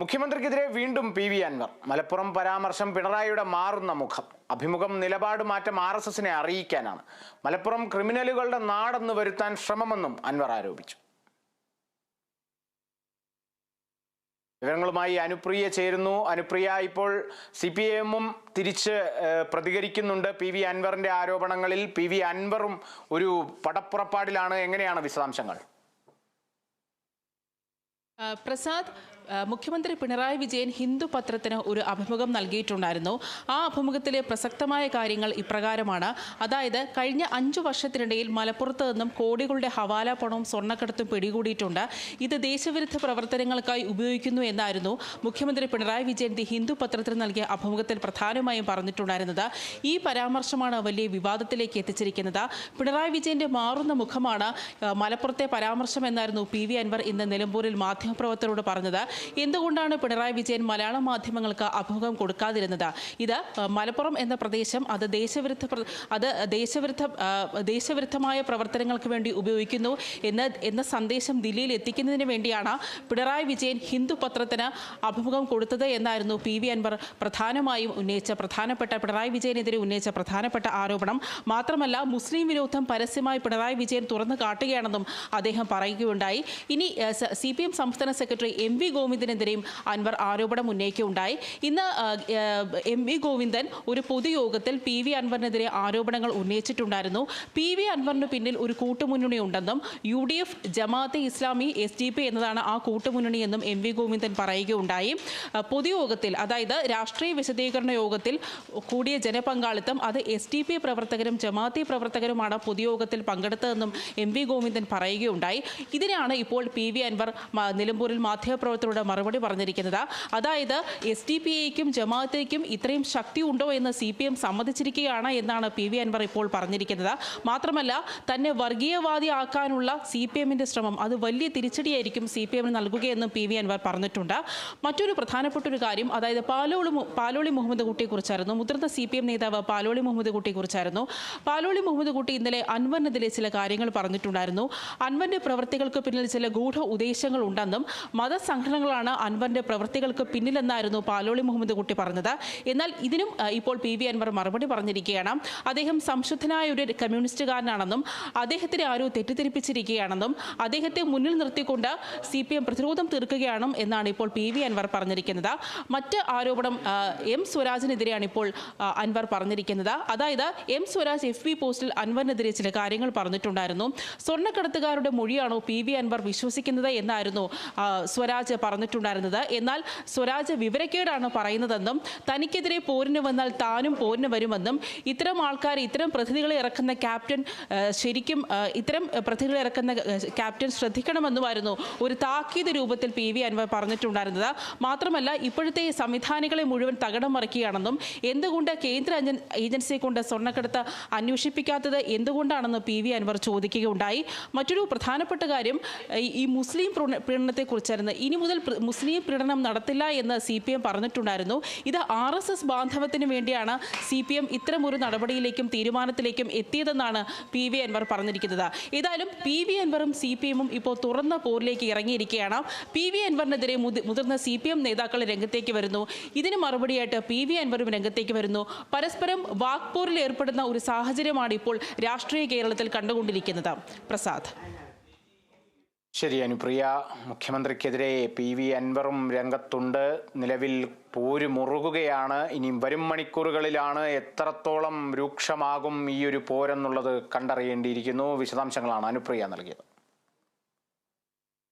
മുഖ്യമന്ത്രിക്കെതിരെ വീണ്ടും P V Anwar. Malappuram പരാമർശം പിണറായിയുടെ മാറുന്ന മുഖം. അഭിമുഖം നിലപാട് മാറ്റം ആർ എസ് എസിനെ അറിയിക്കാനാണ്. മലപ്പുറം ക്രിമിനലുകളുടെ നാടെന്ന് വരുത്താൻ ശ്രമമെന്നും അൻവർ ആരോപിച്ചു. വിവരങ്ങളുമായി അനുപ്രിയ ചേരുന്നു. അനുപ്രിയ ഇപ്പോൾ സി പി എമ്മും തിരിച്ച് പ്രതികരിക്കുന്നുണ്ട്. പി വി അൻവറിന്റെ ആരോപണങ്ങളിൽ പി വി അൻവറും ഒരു പടപ്പുറപ്പാടിലാണ്. എങ്ങനെയാണ് വിശദാംശങ്ങൾ? പ്രസാദ് മുഖ്യമന്ത്രി പിണറായി വിജയൻ ഹിന്ദു പത്രത്തിന് ഒരു അഭിമുഖം നൽകിയിട്ടുണ്ടായിരുന്നു. ആ അഭിമുഖത്തിലെ പ്രസക്തമായ കാര്യങ്ങൾ ഇപ്രകാരമാണ്. അതായത് കഴിഞ്ഞ അഞ്ചു വർഷത്തിനിടയിൽ മലപ്പുറത്ത് നിന്നും കോടികളുടെ ഹവാല പണവും സ്വർണക്കടത്തും പിടികൂടിയിട്ടുണ്ട്. ഇത് ദേശവിരുദ്ധ പ്രവർത്തനങ്ങൾക്കായി ഉപയോഗിക്കുന്നു എന്നായിരുന്നു മുഖ്യമന്ത്രി പിണറായി വിജയൻ ദി ഹിന്ദു പത്രത്തിന് നൽകിയ അഭിമുഖത്തിൽ പ്രധാനമായും പറഞ്ഞിട്ടുണ്ടായിരുന്നത്. ഈ പരാമർശമാണ് വലിയ വിവാദത്തിലേക്ക് എത്തിച്ചിരിക്കുന്നത്. പിണറായി വിജയന്റെ മാറുന്ന മുഖമാണ് മലപ്പുറത്തെ പരാമർശം എന്നായിരുന്നു പി വി അൻവർ ഇന്ന് നിലമ്പൂരിൽ മാധ്യമപ്രവർത്തകരോട് പറഞ്ഞത്. എന്തുകൊണ്ടാണ് പിണറായി വിജയൻ മലയാള മാധ്യമങ്ങൾക്ക് അഭിമുഖം കൊടുക്കാതിരുന്നത്? ഇത് മലപ്പുറം എന്ന പ്രദേശം അത് ദേശവിരുദ്ധ അത് ദേശവിരുദ്ധ ദേശവിരുദ്ധമായ പ്രവർത്തനങ്ങൾക്ക് വേണ്ടി ഉപയോഗിക്കുന്നു എന്ന് എന്ന സന്ദേശം ദില്ലിയിൽ എത്തിക്കുന്നതിന് വേണ്ടിയാണ് പിണറായി വിജയൻ ഹിന്ദു പത്രത്തിന് അഭിമുഖം കൊടുത്തത് എന്നായിരുന്നു പി വി അൻവർ പ്രധാനമായും ഉന്നയിച്ച പ്രധാനപ്പെട്ട പിണറായി വിജയനെതിരെ ഉന്നയിച്ച പ്രധാനപ്പെട്ട ആരോപണം. മാത്രമല്ല മുസ്ലിം വിരോധം പരസ്യമായി പിണറായി വിജയൻ തുറന്നു കാട്ടുകയാണെന്നും അദ്ദേഹം പറയുകയുണ്ടായി. ഇനി സി സംസ്ഥാന സെക്രട്ടറി എം വി ഗോവിന്ദനെതിരെയും അൻവർ ആരോപണം ഉന്നയിക്കുകയുണ്ടായി. ഇന്ന് എം വി ഗോവിന്ദൻ ഒരു പൊതുയോഗത്തിൽ പി വി അൻവറിനെതിരെ ആരോപണങ്ങൾ ഉന്നയിച്ചിട്ടുണ്ടായിരുന്നു. പി വി അൻവറിന് പിന്നിൽ ഒരു കൂട്ടുമുന്നണി ഉണ്ടെന്നും U D F Jamaat-e Islami S D P എന്നതാണ് ആ കൂട്ടുമുന്നണി എന്നും എം വി ഗോവിന്ദൻ പറയുകയുണ്ടായി. പൊതുയോഗത്തിൽ അതായത് രാഷ്ട്രീയ വിശദീകരണ യോഗത്തിൽ കൂടിയ ജനപങ്കാളിത്തം അത് എസ് ഡി പി പ്രവർത്തകരും ജമാഅത്തെ പ്രവർത്തകരുമാണ് പൊതുയോഗത്തിൽ പങ്കെടുത്തതെന്നും എം വി ഗോവിന്ദൻ പറയുകയുണ്ടായി. ഇതിനാണ് ഇപ്പോൾ പി വി അൻവർ നിലമ്പൂരിൽ നിലമ്പൂരിൽ മാധ്യമപ്രവർത്തകരോട് മറുപടി പറഞ്ഞിരിക്കുന്നത്. അതായത് എസ് ഡി പി ഐക്കും ജമാഅത്തേക്കും ഇത്രയും ശക്തി ഉണ്ടോ എന്ന് സി പി എം സമ്മതിച്ചിരിക്കുകയാണ് എന്നാണ് പി വി അൻവർ ഇപ്പോൾ പറഞ്ഞിരിക്കുന്നത്. മാത്രമല്ല തന്നെ വർഗീയവാദി ആക്കാനുള്ള സി പി എമ്മിന്റെ ശ്രമം അത് വലിയ തിരിച്ചടിയായിരിക്കും സി പി എമ്മിന് നൽകുകയെന്നും പി വി അൻവർ പറഞ്ഞിട്ടുണ്ട്. മറ്റൊരു പ്രധാനപ്പെട്ട ഒരു കാര്യം അതായത് പാലോളി പാലോളി മുഹമ്മദ് കുട്ടിയെ കുറിച്ചായിരുന്നു. മുതിർന്ന സി പി എം നേതാവ് പാലോളി മുഹമ്മദ് കുട്ടിയെ കുറിച്ചായിരുന്നു. പാലോളി മുഹമ്മദ് കുട്ടി ഇന്നലെ അൻവറിനെതിരെ ചില കാര്യങ്ങൾ പറഞ്ഞിട്ടുണ്ടായിരുന്നു. അൻവറിന്റെ പ്രവൃത്തികൾക്ക് പിന്നിൽ ചില ഗൂഢ ഉദ്ദേശങ്ങൾ ഉണ്ടെന്നും മതസംഘടനകളാണ് അൻവറിന്റെ പ്രവൃത്തികൾക്ക് പിന്നിലെന്നായിരുന്നു പാലോളി മുഹമ്മദ് കുട്ടി പറഞ്ഞത്. എന്നാൽ ഇതിനും ഇപ്പോൾ പി വി അൻവർ മറുപടി പറഞ്ഞിരിക്കുകയാണ്. അദ്ദേഹം സംശുദ്ധനായ ഒരു കമ്മ്യൂണിസ്റ്റുകാരനാണെന്നും അദ്ദേഹത്തിനെ ആരോ തെറ്റിദ്ധരിപ്പിച്ചിരിക്കുകയാണെന്നും അദ്ദേഹത്തെ മുന്നിൽ നിർത്തിക്കൊണ്ട് സി പി എം പ്രതിരോധം തീർക്കുകയാണ് എന്നാണ് ഇപ്പോൾ പി വി അൻവർ പറഞ്ഞിരിക്കുന്നത്. മറ്റ് ആരോപണം എം സ്വരാജിനെതിരെയാണ് ഇപ്പോൾ അൻവർ പറഞ്ഞിരിക്കുന്നത്. അതായത് എം സ്വരാജ് എഫ് ബി പോസ്റ്റിൽ അൻവറിനെതിരെ ചില കാര്യങ്ങൾ പറഞ്ഞിട്ടുണ്ടായിരുന്നു. സ്വർണക്കടത്തുകാരുടെ മൊഴിയാണോ പി വി അൻവർ വിശ്വസിക്കുന്നത് എന്നായിരുന്നു സ്വരാജ് പറഞ്ഞിട്ടുണ്ടായിരുന്നത്. എന്നാൽ സ്വരാജ് വിവരക്കേടാണ് പറയുന്നതെന്നും തനിക്കെതിരെ പോരിന് വന്നാൽ താനും പോരിന് വരുമെന്നും ഇത്തരം ആൾക്കാർ ഇത്തരം പ്രതിനിധികളെ ഇറക്കുന്ന ക്യാപ്റ്റൻ ശരിക്കും ഇത്തരം പ്രതിനിധികളെ ഇറക്കുന്ന ക്യാപ്റ്റൻ ശ്രദ്ധിക്കണമെന്നുമായിരുന്നു ഒരു താക്കീത് രൂപത്തിൽ പി വി അൻവർ പറഞ്ഞിട്ടുണ്ടായിരുന്നത്. മാത്രമല്ല ഇപ്പോഴത്തെ സംവിധാനികളെ മുഴുവൻ തകടം മറിക്കുകയാണെന്നും എന്തുകൊണ്ട് കേന്ദ്ര ഏജൻസിയെ കൊണ്ട് സ്വർണക്കടത്ത് അന്വേഷിപ്പിക്കാത്തത് എന്തുകൊണ്ടാണെന്ന് പി വി അൻവർ ചോദിക്കുകയുണ്ടായി. മറ്റൊരു പ്രധാനപ്പെട്ട കാര്യം ഈ- മുസ്ലിം പ്രീണ- പ്രീണനത്തെക്കുറിച്ചായിരുന്നു ഇനി മുതൽ മുസ്ലിം പീഡനം നടത്തില്ല എന്ന് സി പി എം പറഞ്ഞിട്ടുണ്ടായിരുന്നു. ഇത് ആർ എസ് എസ് ബാന്ധവത്തിന് വേണ്ടിയാണ് സി പി എം ഇത്തരമൊരു നടപടിയിലേക്കും തീരുമാനത്തിലേക്കും എത്തിയതെന്നാണ് പി വി അൻവർ പറഞ്ഞിരിക്കുന്നത്. ഏതായാലും പി വി അൻവറും സി പി എമ്മും ഇപ്പോൾ തുറന്ന പോരിലേക്ക് ഇറങ്ങിയിരിക്കുകയാണ്. പി വി അൻവറിനെതിരെ മുതിർന്ന സി പി എം നേതാക്കൾ രംഗത്തേക്ക് വരുന്നു. ഇതിന് മറുപടിയായിട്ട് പി വി അൻവറും രംഗത്തേക്ക് വരുന്നു. പരസ്പരം വാക്പോരിൽ ഏർപ്പെടുന്ന ഒരു സാഹചര്യമാണ് ഇപ്പോൾ രാഷ്ട്രീയ കേരളത്തിൽ കണ്ടുകൊണ്ടിരിക്കുന്നത്. പ്രസാദ്. ശരി അനുപ്രിയ. മുഖ്യമന്ത്രിക്കെതിരെ പി. വി. അൻവറും രംഗത്തുണ്ട്. നിലവിൽ പോര് മുറുകുകയാണ്. ഇനിയും വരും മണിക്കൂറുകളിലാണ് എത്രത്തോളം രൂക്ഷമാകും ഈ ഒരു പോരെന്നുള്ളത് കണ്ടറിയേണ്ടിയിരിക്കുന്നു. വിശദാംശങ്ങളാണ് അനുപ്രിയ നൽകിയത്.